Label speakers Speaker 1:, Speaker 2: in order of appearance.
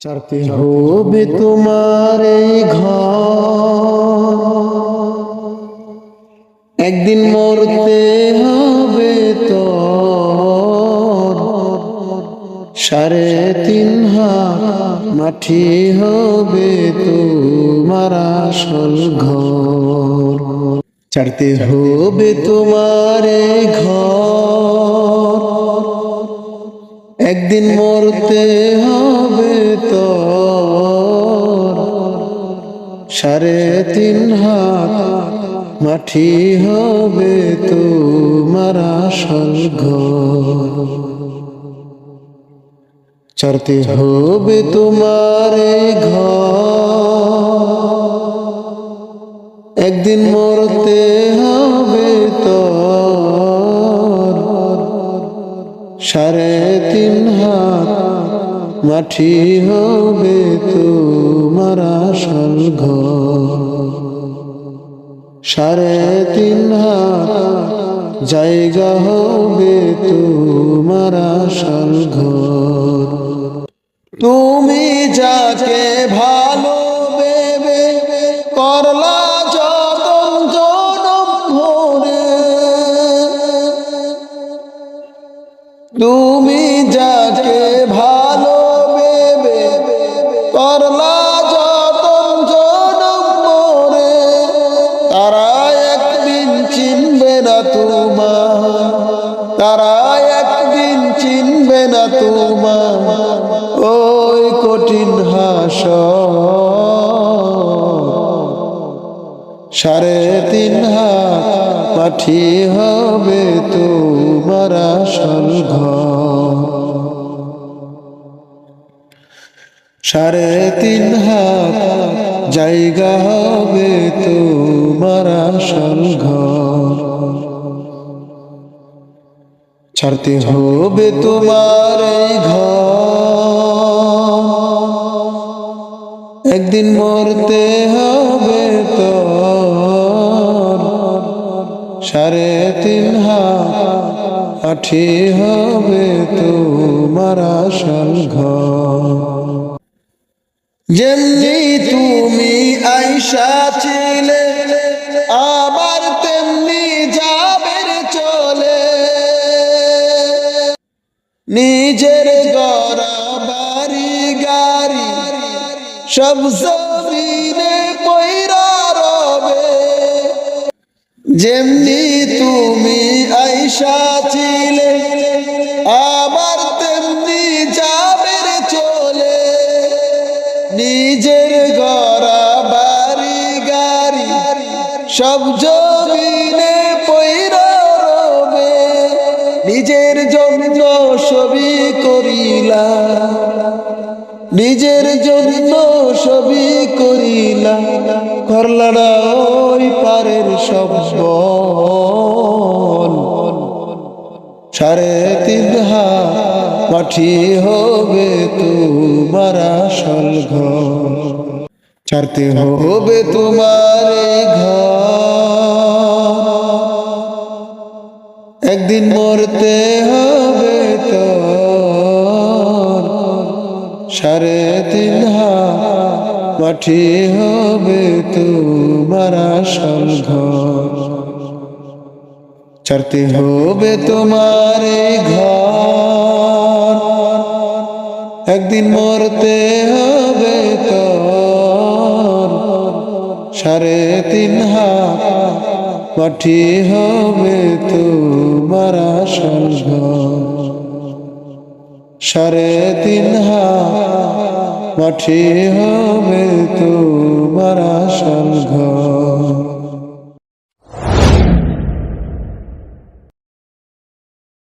Speaker 1: চারতে হবে তোমার এই ঘর। একদিন মরতে হবে তো সাড়ে তিন হাত মাটি হবে তোমার আসল ঘর। চারতে হবে তোমার ঘর। একদিন মরতে হবে তো সাড়ে তিন হাত মাটি হবে তোমার আসল ঘর। চড়তে হবে তোমার ঘর। একদিন মরতে হবে তো সাড়ে মাটি হবে তোমার আসল ঘর। সাড়ে তিন জায়গা হবে তোমার আসল ঘর। তুমি যাকে ভালো বেবে করলা যতন জনম ভরে, তুমি যাকে ভালো ওই কঠিন হাস সাড়ে তিন হাত পাঠি হবে তোমার আসল সাড়ে তিন হাত জায়গা হবে তোমার আসল ছাড়তে হবে তোমার এই ঘর। একদিন মরতে হবে তো সাড়ে তিন আঠি হবে তোমার আসল ঘর। যেমনি তুমি সব জমিনে পয়রা রবে। যেমনি তুমি আইসা ছিলে, আবার তেমনি যাবে চলে। নিজের গড়া বাড়ি গাড়ি সব জমিনে পয়রা রবে। নিজের জন্য করিলা নিজের জন্য সবই করিলা করলাড়া ওই পারের সব। সাড়ে তিন হাত মাটি হবে তোমার আসল ঘর। ছাড়তে হবে তোমার ঘর। সাড়ে তিন মাটি হবে তোমার আসল ঘর। ছাড়তে হবে তোমার ঘর। একদিন মরতে হবে তো সাড়ে তিন হাত হবে তোমার আসল ঘর। সাড়ে তিন মাটি হবে